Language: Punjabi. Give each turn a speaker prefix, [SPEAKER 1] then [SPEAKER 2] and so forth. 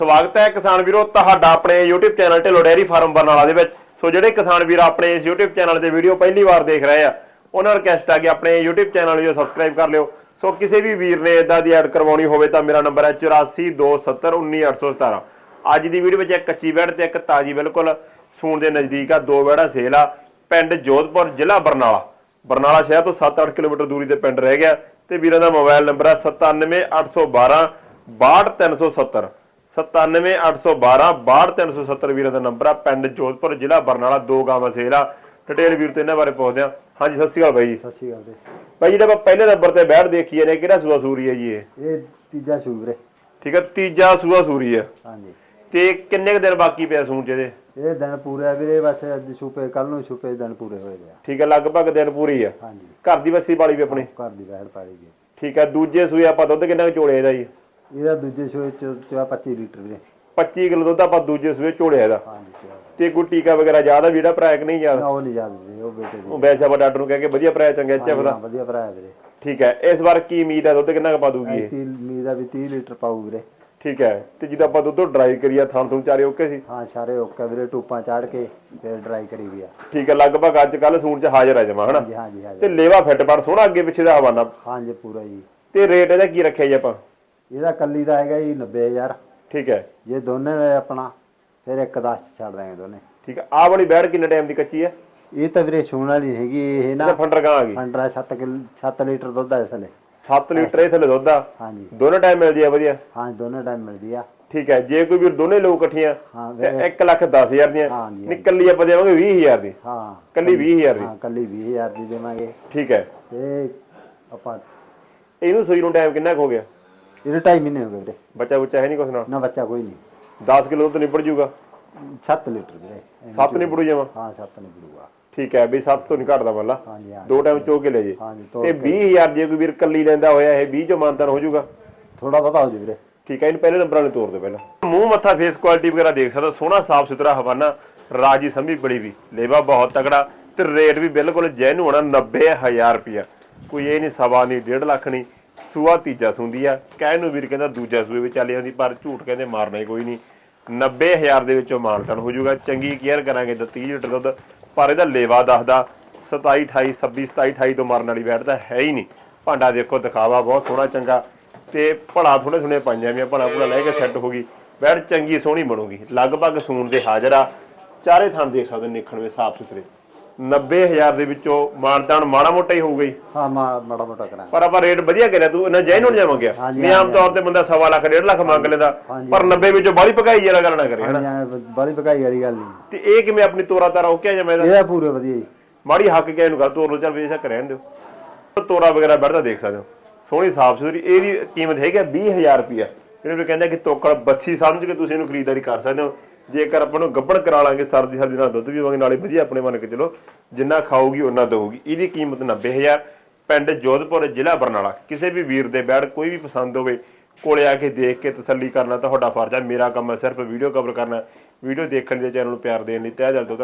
[SPEAKER 1] ਸਵਾਗਤ ਹੈ ਕਿਸਾਨ ਵੀਰੋ ਤੁਹਾਡਾ ਆਪਣੇ YouTube channel Dhillon dairy farm Barnala ਦੇ ਵਿੱਚ। ਸੋ ਜਿਹੜੇ ਕਿਸਾਨ ਵੀਰ ਆਪਣੇ ਇਸ YouTube ਚੈਨਲ ਤੇ ਵੀਡੀਓ ਪਹਿਲੀ ਵਾਰ ਦੇਖ ਰਹੇ ਆ, ਉਹਨਾਂ ਨੂੰ ਰਿਕਵੈਸਟ ਆ ਕਿ ਆਪਣੇ YouTube ਚੈਨਲ ਨੂੰ ਸਬਸਕ੍ਰਾਈਬ ਕਰ ਲਿਓ। ਸੋ ਕਿਸੇ ਵੀ ਵੀਰ ਨੇ ਇਦਾਂ ਦੀ ਐਡ ਕਰਵਾਉਣੀ ਹੋਵੇ ਤਾਂ ਮੇਰਾ ਨੰਬਰ ਹੈ 8427191817 ਅੱਜ ਦੀ ਵੀਡੀਓ ਵਿੱਚ ਇੱਕ ਕੱਚੀ ਬੈੜ ਤੇ ਇੱਕ ਤਾਜੀ ਬਿਲਕੁਲ ਸੂਣ ਦੇ ਨਜ਼ਦੀਕ ਆ, ਦੋ ਬੈੜਾ ਸੇਲ ਆ, ਪਿੰਡ ਜੋਧਪੁਰ, ਜ਼ਿਲ੍ਹਾ ਬਰਨਾਲਾ। ਬਰਨਾਲਾ ਸ਼ਹਿਰ ਤੋਂ 7-8 ਕਿਲੋਮੀਟਰ ਦੂਰੀ ਤੇ ਪਿੰਡ ਰਹਿ ਗਿਆ ਤੇ ਵੀਰਾਂ ਦਾ ਮੋਬਾਈਲ ਨੰਬਰ ਹੈ 97812 62370 97812 62370 ਵੀਰਾਂ ਦਾ ਨੰਬਰ ਆ ਪਿੰਡ ਜੋਧਪੁਰ ਜ਼ਿਲ੍ਹਾ ਬਰਨਾਲਾ ਦੋ ਗਾਵਾਂ ਸੇਲ ਆ। ਡਿਟੇਲ ਵੀਰ ਤੇ ਇਹਨਾਂ ਬਾਰੇ ਪੁੱਛਦੇ ਆ। ਹਾਂਜੀ ਸਤਿ ਸ਼੍ਰੀ ਅਕਾਲ ਬਾਈ ਜੀ।
[SPEAKER 2] ਸਤਿ ਸ਼੍ਰੀ ਅਕਾਲ ਜੀ।
[SPEAKER 1] ਬਾਈ ਜਿਹੜਾ ਆਪਾਂ ਪਹਿਲੇ ਨੰਬਰ ਤੇ ਬੈਠ ਦੇਖੀ ਨੇ ਕਿਹੜਾ ਸੂਆ ਸੂਰੀ ਹੈ ਜੀ ਇਹ?
[SPEAKER 2] ਇਹ ਤੀਜਾ ਸ਼ੂ ਵੀਰੇ
[SPEAKER 1] ਠੀਕ ਹੈ ਤੀਜਾ ਸੂਆ ਸੂਰੀ ਹੈ।
[SPEAKER 2] ਹਾਂਜੀ।
[SPEAKER 1] ਤੇ ਕਿੰਨੇ ਕੁ ਦਿਨ ਬਾਕੀ ਪਿਆ ਸੂਣ ਚ ਇਹਦੇ?
[SPEAKER 2] ਇਹ ਦਿਨ ਪੂਰੇ ਆ ਵੀਰੇ ਬਸ ਅੱਜ ਛੁਪੇ ਕੱਲ ਨੂੰ ਛੁਪੇ ਦਿਨ ਪੂਰੇ ਹੋਏ ਆ।
[SPEAKER 1] ਠੀਕ ਹੈ ਲਗਭਗ ਦਿਨ ਪੂਰੀ ਆ।
[SPEAKER 2] ਹਾਂਜੀ।
[SPEAKER 1] ਘਰ ਦੀ ਵੱਸੀ ਵਾਲੀ ਵੀ ਆਪਣੀ?
[SPEAKER 2] ਘਰ ਦੀ ਬੈਠ ਪਾੜੀ ਗਈ
[SPEAKER 1] ਠੀਕ ਹੈ ਦੂਜੇ ਸੂਏ ਆਪਾਂ ਦੁੱਧ ਕਿੰਨਾ ਕੁ ਚੋਲੇ ਇਹਦਾ ਜੀ?
[SPEAKER 2] ਇਹਦਾ ਦੂਜੇ ਸ਼ੋਅ ਚ ਚਵਾ 25 ਲੀਟਰ ਵੀਰੇ
[SPEAKER 1] 25 ਕਿਲੋ ਦੁੱਧ ਆਪਾਂ ਦੂਜੇ ਸੂਏ ਚੋਲਿਆ ਇਹਦਾ
[SPEAKER 2] ਹਾਂਜੀ
[SPEAKER 1] ਤੇ ਕੋਈ ਟੀਕਾ ਵਗੈਰਾ ਜ਼ਿਆਦਾ ਵੀੜਾ ਭਰਾ ਕਿ ਨਹੀਂ ਜ਼ਿਆਦਾ
[SPEAKER 2] ਉਹ ਨਹੀਂ ਯਾਦ ਵੀਰੇ ਉਹ ਬੇਟੇ ਦੀ।
[SPEAKER 1] ਉਹ ਵੈਸੇ ਆਪਾਂ ਡਾਕਟਰ ਨੂੰ ਕਹਿ ਕੇ ਵਧੀਆ ਭਰਾ ਚੰਗਾ
[SPEAKER 2] ਹਾਂ,
[SPEAKER 1] ਦਾ।
[SPEAKER 2] ਵਧੀਆ ਭਰਾ ਹੈ ਵੀਰੇ।
[SPEAKER 1] ਠੀਕ ਹੈ ਇਸ ਵਾਰ ਕੀ ਉਮੀਦ ਹੈ ਦੁੱਧ ਕਿੰਨਾ ਕੁ ਪਾ ਦੂਗੀ ਇਹ?
[SPEAKER 2] 30 ਮੀ ਦਾ ਵੀ 30 ਲੀਟਰ ਪਾਉ ਵੀਰੇ।
[SPEAKER 1] ਠੀਕ ਹੈ ਤੇ ਜਦੋਂ ਆਪਾਂ ਦੁੱਧ ਡਰਾਈ ਕਰੀਆ ਥਾਂ ਤੋਂ ਚਾਰੇ ਓਕੇ ਸੀ?
[SPEAKER 2] ਹਾਂ ਸਾਰੇ ਓਕੇ ਵੀਰੇ ਟੂਪਾਂ ਚਾੜ ਕੇ ਫਿਰ ਡਰਾਈ ਕਰੀ ਵੀ ਆ।
[SPEAKER 1] ਠੀਕ ਹੈ ਲਗਭਗ ਅੱਜ ਕੱਲ ਸੂਣ ਚ ਹਾਜ਼ਰ ਆ ਜਾਵਾਂ ਹਨਾ?
[SPEAKER 2] ਹਾਂਜੀ ਹਾਂਜੀ ਹਾਂਜੀ।
[SPEAKER 1] ਤੇ ਲੇਵਾ ਫਿੱਟ ਪੜ ਸੋਹਣਾ ਅੱਗੇ ਪਿੱਛੇ ਦਾ ਹਵਾਨਾ।
[SPEAKER 2] ਹਾਂਜੀ ਪੂਰਾ ਜੀ।
[SPEAKER 1] ਤੇ ਰੇਟ ਇਹਦਾ ਕੀ ਰੱਖਿਆ ਜੀ ਆਪਾਂ?
[SPEAKER 2] ਇਹਦਾ ਕੱਲੀ ਦਾ ਹੈਗਾ ਜੀ 90000
[SPEAKER 1] ਠੀਕ ਹੈ।
[SPEAKER 2] ਜੇ ਦੋਨੇ ਦਾ ਆਪਣਾ ਫਿਰ ਇੱਕ 10 ਛੱਡ ਦਾਂਗੇ ਦੋਨੇ।
[SPEAKER 1] ਠੀਕ ਹੈ ਆਹ ਵਾਲੀ ਬੈੜ ਕਿੰਨੇ ਟਾਈਮ ਦੀ ਕੱਚੀ ਹੈ?
[SPEAKER 2] ਇਹ ਤਾਂ ਵੀਰੇ ਸੂਣ ਵਾਲੀ ਹੈਗੀ ਇਹ ਨਾ
[SPEAKER 1] ਫੰਡਰ ਗਾਂ ਆ ਗਈ।
[SPEAKER 2] ਫੰਡਰਾ 7 ਕਿਲ 7 ਲੀਟਰ ਦੁੱਧ ਆ ਥੱਲੇ
[SPEAKER 1] 7 ਲੀਟਰ ਇਹ ਥੱਲੇ ਦੁੱਧ ਆ?
[SPEAKER 2] ਹਾਂਜੀ।
[SPEAKER 1] ਦੋਨੋਂ ਟਾਈਮ ਮਿਲਦੀ ਆ ਵਧੀਆ?
[SPEAKER 2] ਹਾਂ ਦੋਨੇ ਟਾਈਮ ਮਿਲਦੀ ਆ।
[SPEAKER 1] ਠੀਕ ਹੈ ਜੇ ਕੋਈ ਵੀਰ ਦੋਨੇ ਲੋਕ ਇਕੱਠੀਆਂ
[SPEAKER 2] ਹਾਂ
[SPEAKER 1] ਤੇ
[SPEAKER 2] ਵੀਰੇ
[SPEAKER 1] 1 ਲੱਖ 10000 ਦੀਆਂ। ਆਪਾਂ ਦੇਵਾਂਗੇ 20000 ਦੀ।
[SPEAKER 2] ਹਾਂ।
[SPEAKER 1] ਕੱਲੀ 20000 ਦੀ।
[SPEAKER 2] ਹਾਂ ਕੱਲੀ 20000 ਦੀ ਦੇਵਾਂਗੇ।
[SPEAKER 1] ਠੀਕ ਹੈ।
[SPEAKER 2] ਤੇ ਆਪਾਂ
[SPEAKER 1] ਇਹਨੂੰ ਸੂਈ ਨੂੰ ਟਾਈਮ ਕਿੰਨਾ ਕੁ ਹੋ ਗਿਆ?
[SPEAKER 2] ਇਹਦੇ ਢਾਈ ਮਹੀਨੇ ਹੋ ਗਏ ਵੀਰੇ।
[SPEAKER 1] ਬੱਚਾ ਬੁੱਚਾ ਹੈ ਨਹੀਂ ਕੁਛ ਨਾਲ
[SPEAKER 2] ਨਾ ਬੱਚਾ ਕੋਈ ਨਹੀਂ।
[SPEAKER 1] 10 ਕਿਲੋ ਦੁੱਧ ਨਿਬੜ ਜੂਗਾ?
[SPEAKER 2] 7 ਲੀਟਰ ਵੀਰੇ।
[SPEAKER 1] 7 ਨਿਬੜੂ ਜਾਵਾਂ
[SPEAKER 2] ਹਾਂ 7 ਨਹੀਂ ਬੜੂਗਾ
[SPEAKER 1] ਠੀਕ ਹੈ ਵੀ 7 ਤੋਂ ਨਹੀਂ ਘਟਦਾ ਮੱਲਾ
[SPEAKER 2] ਹਾਂਜੀ ਹਾਂ
[SPEAKER 1] ਦੋ ਟਾਈਮ ਚੋ ਕੇ ਲੈ ਜੇ।
[SPEAKER 2] ਹਾਂਜੀ ਤੋਂ
[SPEAKER 1] ਤੇ 20000 ਜੇ ਕੋਈ ਵੀਰ ਕੱਲੀ ਲੈਂਦਾ ਹੋਇਆ ਇਹ 20 ਚੋਂ ਮਾਨਤਨ ਹੋ ਜਾਊਗਾ
[SPEAKER 2] ਥੋੜਾ ਬਹੁਤਾ ਹੋ ਜੀ ਵੀਰੇ।
[SPEAKER 1] ਠੀਕ ਹੈ ਇਹਨੂੰ ਪਹਿਲੇ ਨੰਬਰ ਵਾਲੇ ਤੋਰ ਦੇ ਪਹਿਲਾਂ। ਮੂੰਹ ਮੱਥਾ ਫੇਸ ਕੁਆਲਿਟੀ ਵਗੈਰਾ ਦੇਖ ਸਕਦਾ ਸੋਹਣਾ ਸਾਫ਼ ਸੁਥਰਾ ਹਵਾਨਾ ਰਾਜੀ ਸੰਭੀ ਬੜੀ ਵੀ। ਲੇਵਾ ਬਹੁਤ ਤਗੜਾ ਤੇ ਰੇਟ ਵੀ ਬਿਲਕੁਲ ਜੈਨ ਹੋਣਾ 90000 ਰੁਪਿਆ ਕੋਈ ਇਹ ਨਹੀਂ ਸਵਾ ਨਹੀਂ 1.5 ਲੱਖ ਨਹੀਂ। ਸੂਆ ਤੀਜਾ ਸੁੰਦੀ ਆ। ਕਹਿਣ ਨੂੰ ਵੀਰ ਕਹਿੰਦਾ ਦੂਜਾ ਸੂਏ ਵਿੱਚ ਚੱਲ ਜਾਂਦੀ, ਪਰ ਝੂਠ ਕਹਿੰਦੇ ਮਾਰਨਾ ਹੀ ਕੋਈ ਨਹੀਂ। 90000 ਦੇ ਵਿੱਚੋਂ ਮਾਨਤਨ ਹੋ ਜਾਊਗਾ। ਚੰਗੀ ਕੇਅਰ ਕਰਾਂਗੇ ਤਾਂ 30 ਲੀਟਰ ਦੁੱਧ, ਪਰ ਇਹਦਾ ਲੇਵਾ ਦੱਸਦਾ 27 28 26 27 28 ਤੋਂ ਮਾਰਨ ਵਾਲੀ ਬੈਠ ਤਾਂ ਹੈ ਹੀ ਨਹੀਂ। ਭਾਂਡਾ ਦੇਖੋ, ਦਿਖਾਵਾ ਬਹੁਤ ਸੋਹਣਾ, ਚੰਗਾ। ਤੇ ਭਲਾ ਥੋੜੇ ਥੋੜੇ ਪਾਈਆਂ ਵੀ ਭਲਾ ਭੁਲਾ ਲੈ ਕੇ ਸੈੱਟ ਹੋ ਗਈ। ਬੈਠ ਚੰਗੀ ਸੋਹਣੀ ਬਣੂਗੀ। ਲਗਭਗ ਸੂਣ ਦੇ ਹਾਜ਼ਰ ਆ। ਚਾਰੇ ਥਣ ਦੇਖ ਸਕਦੇ ਹੋ ਨਿਖਣ ਵਿੱਚ ਸਾਫ਼ ਸੁਥਰੇ 90000 ਦੇ ਵਿੱਚੋਂ ਮਾਨਦਾਨ ਮਾੜਾ ਮੋਟਾ ਹੀ ਹੋਊਗਾ ਹੀ
[SPEAKER 2] ਹਾਂ ਮਾ- ਮਾੜਾ ਮੋਟਾ ਕਰਾਂਗੇ।
[SPEAKER 1] ਪਰ ਆਪਾਂ ਰੇਟ ਵਧੀਆ ਕਰਿਆ ਤੂੰ ਇਹਨਾਂ ਜੈਨ ਹੋਣ ਜਾਵਾਂਗੇ
[SPEAKER 2] ਹਾਂਜੀ,
[SPEAKER 1] ਨਹੀਂ ਆਮ ਤੌਰ ਤੇ ਬੰਦਾ ਸਵਾ ਲੱਖ ਡੇਢ ਲੱਖ ਮੰਗ ਲੈਂਦਾ
[SPEAKER 2] ਹਾਂਜੀ।
[SPEAKER 1] ਪਰ 90 ਵਿੱਚੋਂ ਬਾਹਲੀ ਭਗਾਈ ਜਰਾ ਗੱਲ ਨਾ ਕਰੇ ਹਨਾ?
[SPEAKER 2] ਬੜੀ ਭਗਾਈ ਵਾਲੀ ਗੱਲ ਨਹੀਂ।
[SPEAKER 1] ਤੇ ਇਹ ਕਿਵੇਂ ਆਪਣੀ ਤੋਰਾ ਤਾਰਾ ਉਹ ਕਿਹਾ ਜਮੇ ਦਾ
[SPEAKER 2] ਇਹਦਾ? ਪੂਰੇ ਵਧੀਆ ਜੀ।
[SPEAKER 1] ਮਾੜੀ ਹੱਕ ਕੇ ਇਹਨੂੰ ਗੱਲ ਤੋਰ ਲੋ ਚੱਲ ਬੇਸ਼ੱਕ ਰਹਿਣ ਦਿਓ। ਤੋਰਾ ਵਗੈਰਾ ਬੈਠਦਾ ਦੇਖ ਸਕਦੇ ਹੋ। ਸੋਹਣੀ ਸਾਫ਼ ਸੁਥਰੀ ਇਹਦੀ ਕੀਮਤ ਹੈਗੀ ਆ 20000 ਰੁਪਿਆ ਜਿਹੜੇ ਵੀ ਕਹਿੰਦੇ ਆ ਕਿ ਤੋਕੜ ਬੱਚੀ ਸਮਝ ਕੇ ਤੁਸੀਂ ਇਹਨੂੰ ਖਰੀਦਦਾਰੀ ਕਰ ਸਕਦੇ ਹੋ। ਜੇਕਰ ਆਪਾਂ ਨੂੰ ਗੱਬੜ ਕਰਾ ਲਾਂਗੇ ਸਰਦੀ ਸਰਦੀ ਨਾਲ ਦੁੱਧ ਵੀ ਵਾਂਗੇ, ਨਾਲੇ ਵਧੀਆ ਆਪਣੇ ਮੰਨ ਕੇ ਚਲੋ, ਜਿੰਨਾ ਖਾਊਗੀ ਉਹਨਾਂ ਦਊਗੀ। ਇਹਦੀ ਕੀਮਤ 90000 ਪਿੰਡ ਜੋਧਪੁਰ, ਜ਼ਿਲ੍ਹਾ ਬਰਨਾਲਾ। ਕਿਸੇ ਵੀ ਵੀਰ ਦੇ ਬੈੜ ਕੋਈ ਵੀ ਪਸੰਦ ਹੋਵੇ, ਕੋਲੇ ਆ ਕੇ ਦੇਖ ਕੇ ਤਸੱਲੀ ਕਰਨਾ ਤੁਹਾਡਾ ਫਰਜ਼ ਹੈ ਮੇਰਾ ਕੰਮ ਹੈ ਸਿਰਫ ਵੀਡੀਓ ਕਵਰ ਕਰਨਾ। ਵੀਡੀਓ ਦੇਖਣ ਦੇ ਚੈਨਲ ਨੂੰ ਪਿਆਰ ਦੇਣ ਲਈ। ਤਹਿ ਦਿਲ ਤੋਂ